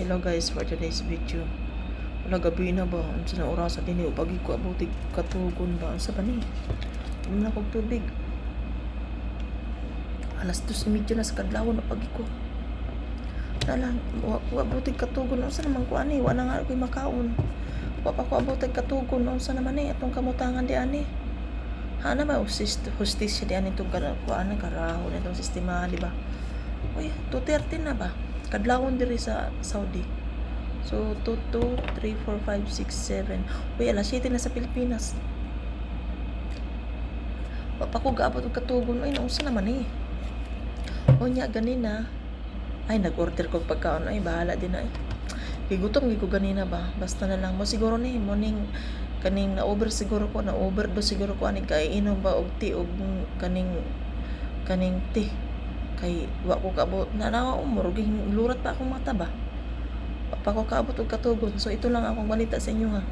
Hello guys, for today's video. Wala gabi na ba? Ang sa oras sa dini pagi ko abuti katugon ba? Ang sa ba ni? Inom na kog tubig. Alas 2:30 na sa kadlawon na pagi ko. Dala, wa wa abuti katugon unsa naman ko ani? Wa na nga ko'y makaon. Wa pa ko abuti katugon unsa naman ni atong kamutangan di ani. Hana ba hustis hustis di ani tong kana ko ana karahon itong sistema di ba? Uy, 2.30 na ba? Kadlawon diri sa Saudi. So, 2, 2, 3, 4, 5, 6, 7. Uy, alas 7 na sa Pilipinas. Wa pa ko gaabot og katugon. Uy, naunsa naman eh. O nya, ganina. Ay, nag-order ko pagkaon. Ay, bahala din na eh. Kay gutom ko ganina ba? Basta na lang mo siguro ni morning kaning na over siguro ko na overdose siguro ko ani kay ba og tea og kaning kaning tea kay wa ko kaabot. Na na muruging lurat pa akong mata ba pa ko kaabot og katugon so ito lang akong balita sa inyo ha